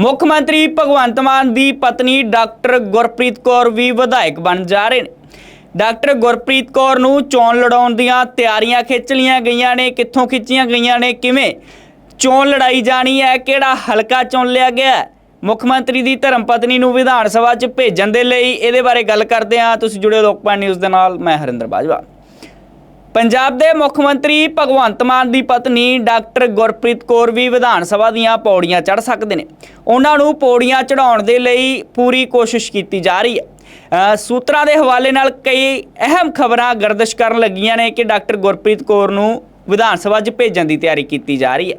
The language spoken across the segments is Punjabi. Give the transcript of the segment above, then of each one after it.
ਮੁੱਖ ਮੰਤਰੀ ਭਗਵੰਤ ਮਾਨ ਦੀ ਪਤਨੀ ਡਾਕਟਰ ਗੁਰਪ੍ਰੀਤ ਕੌਰ ਵੀ ਵਿਧਾਇਕ ਬਣ ਜਾ ਰਹੇ ਨੇ। ਡਾਕਟਰ ਗੁਰਪ੍ਰੀਤ ਕੌਰ ਨੂੰ ਚੋਣ ਲੜਾਉਣ ਦੀਆਂ ਤਿਆਰੀਆਂ ਖਿੱਚ ਲੀਆਂ ਗਈਆਂ ਨੇ। ਕਿੱਥੋਂ ਖਿੱਚੀਆਂ ਗਈਆਂ ਨੇ? ਕਿਵੇਂ ਚੋਣ ਲੜਾਈ ਜਾਣੀ ਹੈ? ਕਿਹੜਾ ਹਲਕਾ ਚੁਣ ਲਿਆ ਗਿਆ ਮੁੱਖ ਮੰਤਰੀ ਦੀ ਧਰਮ ਪਤਨੀ ਨੂੰ ਵਿਧਾਨ ਸਭਾ 'ਚ ਭੇਜਣ ਦੇ ਲਈ ਇਹਦੇ ਬਾਰੇ ਗੱਲ ਕਰਦੇ ਹਾਂ। ਤੁਸੀਂ ਜੁੜੇ ਹੋ ਲੋਕਪਾਲ ਨਿਊਜ਼ ਦੇ ਨਾਲ। ਮੈਂ ਹਰਿੰਦਰ ਬਾਜਵਾ। ਪੰਜਾਬ ਦੇ ਮੁੱਖ ਮੰਤਰੀ ਭਗਵੰਤ ਮਾਨ ਦੀ ਪਤਨੀ ਡਾਕਟਰ ਗੁਰਪ੍ਰੀਤ ਕੌਰ ਵੀ ਵਿਧਾਨ ਸਭਾ ਦੀਆਂ ਪੌੜੀਆਂ ਚੜ੍ਹ ਸਕਦੇ ਨੇ। ਉਹਨਾਂ ਨੂੰ ਪੌੜੀਆਂ ਚੜਾਉਣ ਦੇ ਲਈ ਪੂਰੀ ਕੋਸ਼ਿਸ਼ ਕੀਤੀ ਜਾ ਰਹੀ ਹੈ। ਸੂਤਰਾਂ ਦੇ ਹਵਾਲੇ ਨਾਲ ਕਈ ਅਹਿਮ ਖਬਰਾਂ ਗਰਦਿਸ਼ ਕਰਨ ਲੱਗੀਆਂ ਨੇ ਕਿ ਡਾਕਟਰ ਗੁਰਪ੍ਰੀਤ ਕੌਰ ਨੂੰ ਵਿਧਾਨ ਸਭਾ 'ਚ ਭੇਜਣ ਦੀ ਤਿਆਰੀ ਕੀਤੀ ਜਾ ਰਹੀ ਹੈ।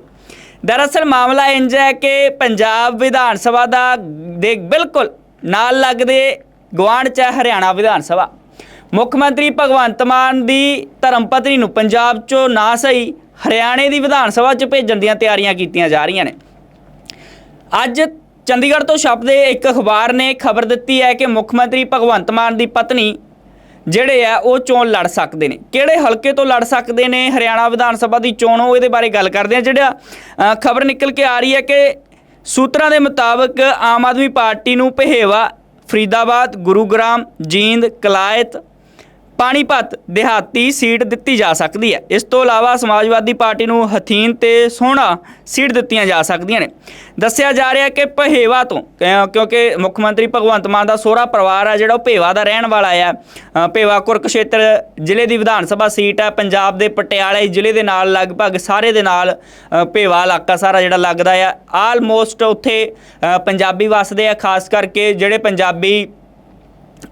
ਦਰਅਸਲ ਮਾਮਲਾ ਇੰਜ ਹੈ ਕਿ ਪੰਜਾਬ ਵਿਧਾਨ ਸਭਾ ਦਾ ਦੇ ਬਿਲਕੁਲ ਨਾਲ ਲੱਗਦੇ ਗਵਾਂਢ 'ਚ ਹੈ, ਹਰਿਆਣਾ ਵਿਧਾਨ ਸਭਾ। ਮੁੱਖ ਮੰਤਰੀ ਭਗਵੰਤ ਮਾਨ ਦੀ ਧਰਮ ਪਤਨੀ ਨੂੰ ਪੰਜਾਬ 'ਚੋਂ ਨਾ ਸਹੀ ਹਰਿਆਣੇ ਦੀ ਵਿਧਾਨ ਸਭਾ 'ਚ ਭੇਜਣ ਦੀਆਂ ਤਿਆਰੀਆਂ ਕੀਤੀਆਂ ਜਾ ਰਹੀਆਂ ਨੇ। ਅੱਜ ਚੰਡੀਗੜ੍ਹ ਤੋਂ ਛਪਦੇ ਇੱਕ ਅਖਬਾਰ ਨੇ ਖਬਰ ਦਿੱਤੀ ਹੈ ਕਿ ਮੁੱਖ ਮੰਤਰੀ ਭਗਵੰਤ ਮਾਨ ਦੀ ਪਤਨੀ ਜਿਹੜੇ ਆ, ਉਹ ਚੋਣ ਲੜ ਸਕਦੇ ਨੇ। ਕਿਹੜੇ ਹਲਕੇ ਤੋਂ ਲੜ ਸਕਦੇ ਨੇ? ਹਰਿਆਣਾ ਵਿਧਾਨ ਸਭਾ ਦੀ ਚੋਣ, ਉਹ ਇਹਦੇ ਬਾਰੇ ਗੱਲ ਕਰਦੇ ਆ ਜਿਹੜਾ ਖਬਰ ਨਿਕਲ ਕੇ ਆ ਰਹੀ ਹੈ ਕਿ ਸੂਤਰਾਂ ਦੇ ਮੁਤਾਬਕ ਆਮ ਆਦਮੀ ਪਾਰਟੀ ਨੂੰ ਪਹੇਵਾ ਫਰੀਦਾਬਾਦ, ਗੁਰੂਗ੍ਰਾਮ, ਜੀਂਦ, ਕਲਾਇਤ ਪਾਣੀਪਤ ਦਿਹਾਤੀ ਸੀਟ ਦਿੱਤੀ ਜਾ ਸਕਦੀ ਹੈ। ਇਸ ਤੋਂ ਇਲਾਵਾ ਸਮਾਜਵਾਦੀ ਪਾਰਟੀ ਨੂੰ ਹਥੀਨ ਤੇ ਸੋਹਣਾ ਸੀਟ ਦਿੱਤੀਆਂ ਜਾ ਸਕਦੀਆਂ ਨੇ। ਦੱਸਿਆ ਜਾ ਰਿਹਾ ਕਿ ਪਹੇਵਾ ਤੋਂ ਕਿਉਂ- ਕਿਉਂਕਿ ਮੁੱਖ ਮੰਤਰੀ ਭਗਵੰਤ ਮਾਨ ਦਾ ਸੋਹਰਾ ਪਰਿਵਾਰ ਆ ਜਿਹੜਾ ਉਹ ਭੇਵਾ ਦਾ ਰਹਿਣ ਵਾਲਾ ਆ। ਅ, ਭੇਵਾ ਕੁਰਕਸ਼ੇਤਰ ਜ਼ਿਲ੍ਹੇ ਦੀ ਵਿਧਾਨ ਸਭਾ ਸੀਟ ਹੈ ਪੰਜਾਬ ਦੇ ਪਟਿਆਲੇ ਜ਼ਿਲ੍ਹੇ ਦੇ ਨਾਲ ਲਗਭਗ ਸਾਰੇ ਦੇ ਨਾਲ ਅ, ਭੇਵਾ ਇਲਾਕਾ ਸਾਰਾ ਜਿਹੜਾ ਲੱਗਦਾ ਆ। ਆਲਮੋਸਟ ਉੱਥੇ ਪੰਜਾਬੀ ਵਸਦੇ ਆ ਖਾਸ ਕਰਕੇ ਜਿਹੜੇ ਪੰਜਾਬੀ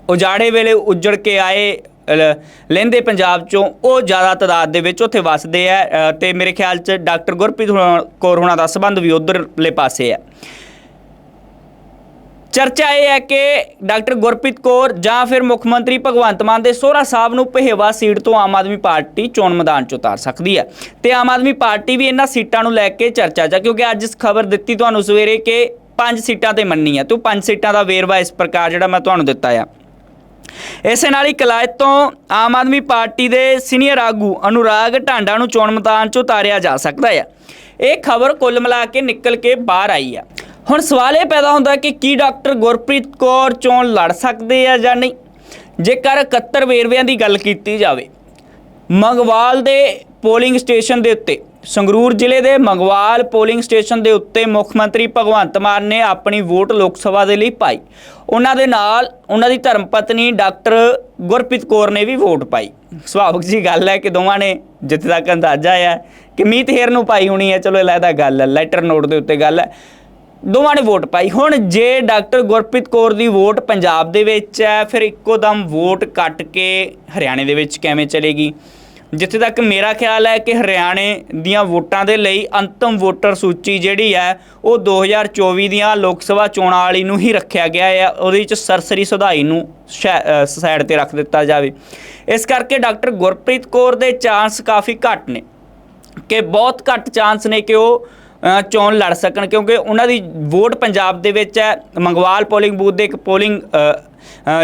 ਉਜਾੜੇ ਵੇਲੇ ਉੱਜੜ ਕੇ ਆਏ ਲ- ਲਹਿੰਦੇ ਪੰਜਾਬ ਚੋਂ ਉਹ ਜ਼ਿਆਦਾ ਤਾਦਾਦ ਦੇ ਵਿੱਚ ਉੱਥੇ ਵੱਸਦੇ ਆ ਅ, ਤੇ ਮੇਰੇ ਖਿਆਲ 'ਚ ਡਾਕਟਰ ਗੁਰਪ੍ਰੀਤ ਹੁਣਾਂ- ਕੌਰ ਹੋਣਾ ਦਾ ਸੰਬੰਧ ਵੀ ਉਧਰਲੇ ਪਾਸੇ ਹੈ ਚਰਚਾ ਇਹ ਹੈ ਕਿ ਡਾਕਟਰ ਗੁਰਪ੍ਰੀਤ ਕੌਰ ਜਾਂ ਫਿਰ ਮੁੱਖ ਮੰਤਰੀ ਭਗਵੰਤ ਮਾਨ ਦੇ ਸੋਹਰਾ ਸਾਹਿਬ ਨੂੰ ਪਹਿਵਾ ਸੀਟ ਤੋਂ ਆਮ ਆਦਮੀ ਪਾਰਟੀ ਚੋਣ ਮੈਦਾਨ 'ਚ ਉਤਾਰ ਸਕਦੀ ਹੈ। ਤੇ ਆਮ ਆਦਮੀ ਪਾਰਟੀ ਵੀ ਇਹਨਾਂ ਸੀਟਾਂ ਨੂੰ ਲੈ ਕੇ ਚਰਚਾ 'ਚ ਹੈ ਕਿਉਂਕਿ ਅੱਜ ਇਸ ਖਬਰ ਦਿੱਤੀ ਤੁਹਾਨੂੰ ਸਵੇਰੇ ਕਿ ਪੰਜ ਸੀਟਾਂ ਤੇ ਮੰਨੀ ਹੈ ਤੇ ਪੰਜ ਸੀਟਾਂ ਦਾ ਵੇਰਵਾ ਇਸ ਪ੍ਰਕਾਰ ਜਿਹੜਾ ਮੈਂ ਤੁਹਾਨੂੰ ਦਿੱਤਾ ਆ। ਇਸੇ ਨਾਲ ਹੀ ਕਲਾਇਤ ਤੋਂ ਆਮ ਆਦਮੀ ਪਾਰਟੀ ਦੇ ਸੀਨੀਅਰ ਆਗੂ ਅਨੁਰਾਗ ਢਾਂਡਾ ਨੂੰ ਚੋਣ ਮੈਦਾਨ 'ਚ ਉਤਾਰਿਆ ਜਾ ਸਕਦਾ ਹੈ ਇਹ ਖਬਰ ਕੁੱਲ ਮਿਲਾ ਕੇ ਨਿਕਲ ਕੇ ਬਾਹਰ ਆਈ ਹੈ ਹੁਣ ਸਵਾਲ ਇਹ ਪੈਦਾ ਹੁੰਦਾ ਕਿ ਕੀ ਡਾਕਟਰ ਗੁਰਪ੍ਰੀਤ ਕੌਰ ਚੋਣ ਲੜ ਸਕਦੇ ਆ ਜਾਂ ਨਹੀਂ? ਜੇਕਰ 71 ਵੇਰਵਿਆਂ ਦੀ ਗੱਲ ਕੀਤੀ ਜਾਵੇ, ਮੰਗਵਾਲ ਦੇ ਪੋਲਿੰਗ ਸਟੇਸ਼ਨ ਦੇ ਉੱਤੇ ਸੰਗਰੂਰ ਜ਼ਿਲ੍ਹੇ ਦੇ ਮੰਗਵਾਲ ਪੋਲਿੰਗ ਸਟੇਸ਼ਨ ਦੇ ਉੱਤੇ ਮੁੱਖ ਮੰਤਰੀ ਭਗਵੰਤ ਮਾਨ ਨੇ ਆਪਣੀ ਵੋਟ ਲੋਕ ਸਭਾ ਦੇ ਲਈ ਪਾਈ। ਉਹਨਾਂ ਦੇ ਨਾਲ ਉਹਨਾਂ ਦੀ ਧਰਮ ਪਤਨੀ ਡਾਕਟਰ ਗੁਰਪ੍ਰੀਤ ਕੌਰ ਨੇ ਵੀ ਵੋਟ ਪਾਈ। ਸੁਭਾਵਿਕ ਜੀ ਗੱਲ ਹੈ ਕਿ ਦੋਵਾਂ ਨੇ ਜਿੱਥੇ ਤੱਕ ਅੰਦਾਜ਼ਾ ਹੈ ਕਿ ਮੀਤ ਹੇਰ ਨੂੰ ਪਾਈ ਹੋਣੀ ਹੈ। ਚਲੋ, ਇਹ ਲੈਦਾ ਗੱਲ ਹੈ, ਲੈਟਰ ਨੋਟ ਦੇ ਉੱਤੇ ਗੱਲ ਹੈ। ਦੋਵਾਂ ਨੇ ਵੋਟ ਪਾਈ। ਹੁਣ ਜੇ ਡਾਕਟਰ ਗੁਰਪ੍ਰੀਤ ਕੌਰ ਦੀ ਵੋਟ ਪੰਜਾਬ ਦੇ ਵਿੱਚ ਹੈ, ਫਿਰ ਇੱਕੋ ਦਮ ਵੋਟ ਕੱਟ ਕੇ ਹਰਿਆਣੇ ਦੇ ਵਿੱਚ ਕਿਵੇਂ ਚਲੇਗੀ? ਜਿੱਥੇ ਤੱਕ ਮੇਰਾ ਖਿਆਲ ਹੈ ਕਿ ਹਰਿਆਣੇ ਦੀਆਂ ਵੋਟਾਂ ਦੇ ਲਈ ਅੰਤਮ ਵੋਟਰ ਸੂਚੀ ਜਿਹੜੀ ਹੈ, ਉਹ 2024 ਦੀਆਂ ਲੋਕ ਸਭਾ ਚੋਣਾਂ ਵਾਲੀ ਨੂੰ ਹੀ ਰੱਖਿਆ ਗਿਆ ਹੈ, ਉਹਦੇ ਵਿੱਚ ਸਰਸਰੀ ਸੁਧਾਈ ਨੂੰ ਸਾਈਡ ਤੇ ਰੱਖ ਦਿੱਤਾ ਜਾਵੇ। ਇਸ ਕਰਕੇ ਡਾਕਟਰ ਗੁਰਪ੍ਰੀਤ ਕੌਰ ਦੇ ਚਾਂਸ ਕਾਫੀ ਘੱਟ ਨੇ, ਕਿ ਬਹੁਤ ਘੱਟ ਚਾਂਸ ਨੇ ਕਿ ਉਹ ਚੋਣ ਲੜ ਸਕਣ, ਕਿਉਂਕਿ ਉਹਨਾਂ ਦੀ ਵੋਟ ਪੰਜਾਬ ਦੇ ਵਿੱਚ ਹੈ। ਮੰਗਵਾਲ ਪੋਲਿੰਗ ਬੂਥ ਦੇ ਇੱਕ ਪੋਲਿੰਗ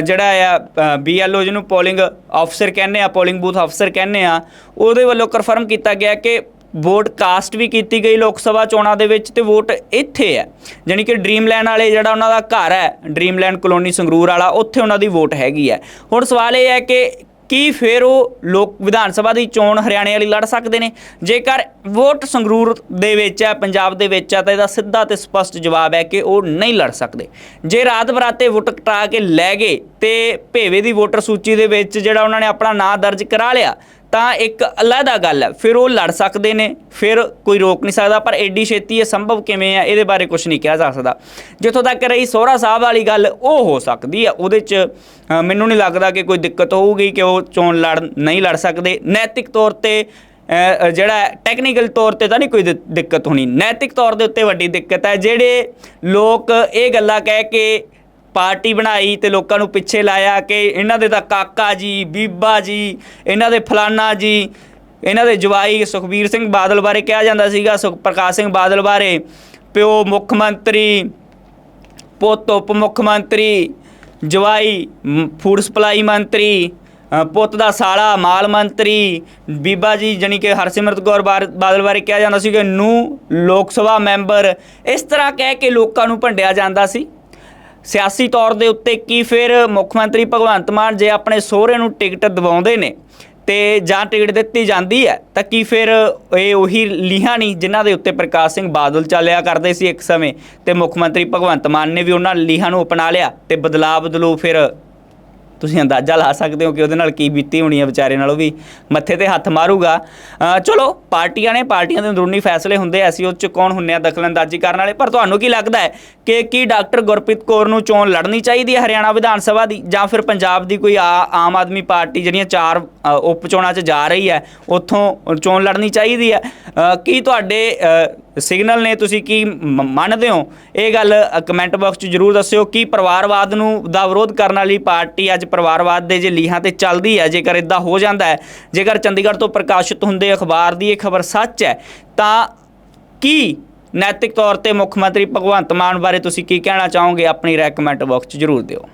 ਜਿਹੜਾ ਆ ਬੀਐਲਓ ਜਿਹਨੂੰ ਪੋਲਿੰਗ ਅਫਸਰ ਕਹਿੰਦੇ ਆ ਪੋਲਿੰਗ ਬੂਥ ਅਫਸਰ ਕਹਿੰਦੇ ਆ, ਉਹਦੇ ਵੱਲੋਂ ਕਨਫਰਮ ਕੀਤਾ ਗਿਆ ਕਿ ਵੋਟ ਕਾਸਟ ਵੀ ਕੀਤੀ ਗਈ ਲੋਕ ਸਭਾ ਚੋਣਾਂ ਦੇ ਵਿੱਚ ਤੇ ਵੋਟ ਇੱਥੇ ਹੈ। ਜਾਣੀ ਕਿ ਡ੍ਰੀਮਲੈਂਡ ਵਾਲੇ ਜਿਹੜਾ ਉਹਨਾਂ ਦਾ ਘਰ ਹੈ ਡ੍ਰੀਮਲੈਂਡ ਕਲੋਨੀ ਸੰਗਰੂਰ ਵਾਲਾ, ਉੱਥੇ ਉਹਨਾਂ ਦੀ ਵੋਟ ਹੈਗੀ ਹੈ। ਹੁਣ ਸਵਾਲ ਇਹ ਹੈ ਕਿ ਕੀ ਫਿਰ ਉਹ ਲੋਕ ਵਿਧਾਨ ਸਭਾ ਦੀ ਚੋਣ ਹਰਿਆਣੇ ਵਾਲੀ ਲੜ ਸਕਦੇ ਨੇ? ਜੇਕਰ ਵੋਟ ਸੰਗਰੂਰ ਦੇ ਵਿੱਚ ਹੈ, ਪੰਜਾਬ ਦੇ ਵਿੱਚ ਹੈ, ਤਾਂ ਇਹਦਾ ਸਿੱਧਾ ਤੇ ਸਪਸ਼ਟ ਜਵਾਬ ਹੈ ਕਿ ਉਹ ਨਹੀਂ ਲੜ ਸਕਦੇ। ਜੇ ਰਾਤ ਬਰਾਤੇ ਵੋਟ ਕਟਾ ਕੇ ਲੈ ਗਏ ਤੇ ਭੇਵੇ ਦੀ ਵੋਟਰ ਸੂਚੀ ਦੇ ਵਿੱਚ ਜਿਹੜਾ ਉਹਨਾਂ ਨੇ ਆਪਣਾ ਨਾਂ ਦਰਜ ਕਰਾ ਲਿਆ ਤਾਂ ਇੱਕ ਅਲੱਗਾ ਗੱਲ ਹੈ। ਫਿਰ ਉਹ ਲੜ ਸਕਦੇ ਨੇ, ਫਿਰ ਕੋਈ ਰੋਕ ਨਹੀਂ ਸਕਦਾ, ਪਰ ਐਡੀ ਛੇਤੀ ਇਹ ਸੰਭਵ ਕਿਵੇਂ ਹੈ, ਇਹਦੇ ਬਾਰੇ ਕੁਝ ਨਹੀਂ ਕਿਹਾ ਜਾ ਸਕਦਾ। ਜਿੱਥੋਂ ਤੱਕ ਰਹੀ ਸੋਹਰਾ ਸਾਹਿਬ ਵਾਲੀ ਗੱਲ, ਉਹ ਹੋ ਸਕਦੀ ਹੈ। ਉਹਦੇ 'ਚ ਮੈਨੂੰ ਨਹੀਂ ਲੱਗਦਾ ਕਿ ਕੋਈ ਦਿੱਕਤ ਹੋਊਗੀ ਕਿ ਉਹ ਚੋਣ ਲੜ, ਨਹੀਂ ਲੜ ਸਕਦੇ। ਨੈਤਿਕ ਤੌਰ ਤੇ ਜਿਹੜਾ ਟੈਕਨੀਕਲ ਤੌਰ ਤੇ ਤਾਂ ਨਹੀਂ ਕੋਈ ਦਿੱਕਤ ਹੋਣੀ। ਨੈਤਿਕ ਤੌਰ ਦੇ ਉੱਤੇ ਵੱਡੀ ਦਿੱਕਤ ਹੈ। ਜਿਹੜੇ ਲੋਕ ਇਹ ਗੱਲਾਂ ਕਹਿ ਕੇ ਪਾਰਟੀ ਬਣਾਈ ਤੇ ਲੋਕਾਂ ਨੂੰ ਪਿੱਛੇ ਲਾਇਆ ਕਿ ਇਹਨਾਂ ਦੇ ਤਾਂ ਕਾਕਾ ਜੀ, ਬੀਬਾ ਜੀ, ਇਹਨਾਂ ਦੇ ਫਲਾਨਾ ਜੀ, ਇਹਨਾਂ ਦੇ ਜਵਾਈ ਸੁਖਬੀਰ ਸਿੰਘ ਬਾਦਲ ਬਾਰੇ ਕਿਹਾ ਜਾਂਦਾ ਸੀਗਾ, ਸੁਖ ਪ੍ਰਕਾਸ਼ ਸਿੰਘ ਬਾਦਲ ਬਾਰੇ, ਪਿਓ ਮੁੱਖ ਮੰਤਰੀ, ਪੁੱਤ ਉਪ ਮੁੱਖ ਮੰਤਰੀ, ਜਵਾਈ ਫੂਡ ਸਪਲਾਈ ਮੰਤਰੀ ਪੁੱਤ ਦਾ ਸਾਲਾ ਮਾਲ ਮੰਤਰੀ, ਬੀਬਾ ਜੀ ਜਾਣੀ ਕਿ ਹਰਸਿਮਰਤ ਕੌਰ ਬਾਰ- ਬਾਦਲ ਬਾਰੇ ਕਿਹਾ ਜਾਂਦਾ ਸੀ ਕਿ ਨੂੰ ਲੋਕ ਸਭਾ ਮੈਂਬਰ, ਇਸ ਤਰ੍ਹਾਂ ਕਹਿ ਕੇ ਲੋਕਾਂ ਨੂੰ ਭੰਡਿਆ ਜਾਂਦਾ ਸੀ। ਸਿਆਸੀ ਤੌਰ ਦੇ ਉੱਤੇ ਕੀ ਫਿਰ ਮੁੱਖ ਮੰਤਰੀ ਭਗਵੰਤ ਮਾਨ ਜੇ ਆਪਣੇ ਸਹੁਰੇ ਨੂੰ ਟਿਕਟ ਦਿਵਾਉਂਦੇ ਨੇ ਤੇ ਜਾਂ ਟਿਕਟ ਦਿੱਤੀ ਜਾਂਦੀ ਹੈ, ਤਾਂ ਕੀ ਫਿਰ ਇਹ ਉਹੀ ਲੀਹਾਂ ਨਹੀਂ ਜਿਨ੍ਹਾਂ ਦੇ ਉੱਤੇ ਪ੍ਰਕਾਸ਼ ਸਿੰਘ ਬਾਦਲ ਚੱਲਿਆ ਕਰਦੇ ਸੀ ਇੱਕ ਸਮੇਂ ਤੇ ਮੁੱਖ ਮੰਤਰੀ ਭਗਵੰਤ ਮਾਨ ਨੇ ਵੀ ਉਹਨਾਂ ਲੀਹਾਂ ਨੂੰ ਅਪਣਾ ਲਿਆ ਤੇ ਬਦਲਾਅ ਬਦਲੂ ਫਿਰ ਤੁਸੀਂ ਅੰਦਾਜ਼ਾ ਲਾ ਸਕਦੇ ਹੋ ਕਿ ਉਹਦੇ ਨਾਲ ਕੀ ਬੀਤੀ ਹੋਣੀ ਹੈ ਵਿਚਾਰੇ ਨਾਲ ਉਹ ਵੀ ਮੱਥੇ ਤੇ ਹੱਥ ਮਾਰੂਗਾ। ਚਲੋ, ਪਾਰਟੀਆਂ ਨੇ, ਪਾਰਟੀਆਂ ਦੇ ਅੰਦਰੂਨੀ ਫੈਸਲੇ ਹੁੰਦੇ ਐ ਅਸੀਂ ਉਹ ਚ ਕੌਣ ਹੁੰਨੇ ਆ ਦਖਲਅੰਦਾਜ਼ੀ ਕਰਨ ਵਾਲੇ। ਪਰ ਤੁਹਾਨੂੰ ਕੀ ਲੱਗਦਾ ਹੈ ਕਿ ਕੀ ਡਾਕਟਰ ਗੁਰਪ੍ਰੀਤ ਕੌਰ ਨੂੰ ਚੋਣ ਲੜਨੀ ਚਾਹੀਦੀ ਹੈ ਹਰਿਆਣਾ ਵਿਧਾਨ ਸਭਾ ਦੀ ਜਾਂ ਫਿਰ ਪੰਜਾਬ ਦੀ ਕੋਈ ਆ- ਆਮ ਆਦਮੀ ਪਾਰਟੀ ਜਿਹੜੀਆਂ ਚਾਰ ਉਪ ਚੋਣਾਂ 'ਚ ਜਾ ਰਹੀ ਹੈ, ਉੱਥੋਂ ਚੋਣ ਲੜਨੀ ਚਾਹੀਦੀ ਹੈ? ਕੀ ਤੁਹਾਡੇ ਸਿਗਨਲ ਨੇ ਤੁਸੀਂ ਕੀ ਮ- ਮੰਨਦੇ ਹੋ? ਇਹ ਗੱਲ ਕਮੈਂਟ ਬਾਕਸ 'ਚ ਜਰੂਰ ਦੱਸਿਓ ਕੀ ਪਰਿਵਾਰਵਾਦ ਨੂੰ, ਦਾ ਵਿਰੋਧ ਕਰਨ ਵਾਲੀ ਪਾਰਟੀ ਅੱਜ ਪਰਿਵਾਰਵਾਦ ਦੇ ਜੇ ਲੀਹਾਂ ਤੇ ਚੱਲਦੀ ਹੈ, ਜੇਕਰ ਇਦਾਂ ਹੋ ਜਾਂਦਾ ਹੈ, ਜੇਕਰ ਚੰਡੀਗੜ੍ਹ ਤੋਂ ਪ੍ਰਕਾਸ਼ਿਤ ਹੁੰਦੇ ਅਖਬਾਰ ਦੀ ਇਹ ਖਬਰ ਸੱਚ ਹੈ, ਤਾਂ ਕੀ ਨੈਤਿਕ ਤੌਰ ਤੇ ਮੁੱਖ ਮੰਤਰੀ ਭਗਵੰਤ ਮਾਨ ਬਾਰੇ ਤੁਸੀਂ ਕੀ ਕਹਿਣਾ ਚਾਹੋਗੇ? ਆਪਣੀ ਰਾਏ ਕਮੈਂਟ ਬਾਕਸ 'ਚ ਜਰੂਰ ਦਿਓ।